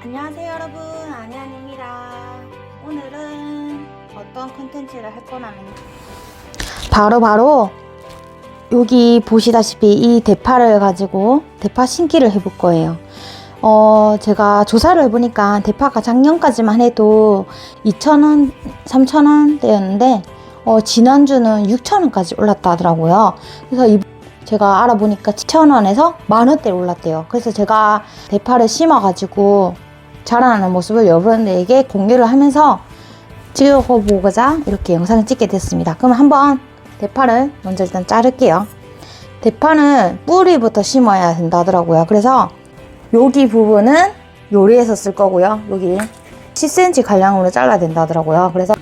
안녕하세요 여러분. 안녕입니다 오늘은 어떤 컨텐츠를 할 거냐면 바로 바로 여기 보시다시피 이 대파를 가지고 대파 심기를 해볼 거예요. 어 제가 조사를 해보니까 대파가 작년까지만 해도 2,000원 3,000원대였는데 어 지난주는 6,000원까지 올랐다 하더라고요. 그래서 이 제가 알아보니까 7,000원에서 만원대로 올랐대요. 그래서 제가 대파를 심어가지고 자라나는 모습을 여러분들에게 공유를 하면서 찍어보고자 이렇게 영상을 찍게 됐습니다. 그럼 한번 대파를 먼저 일단 자를게요. 대파는 뿌리부터 심어야 된다 하더라고요. 그래서 여기 부분은 요리해서 쓸 거고요. 여기 10cm 간량으로 잘라야 된다 하더라고요. 그래서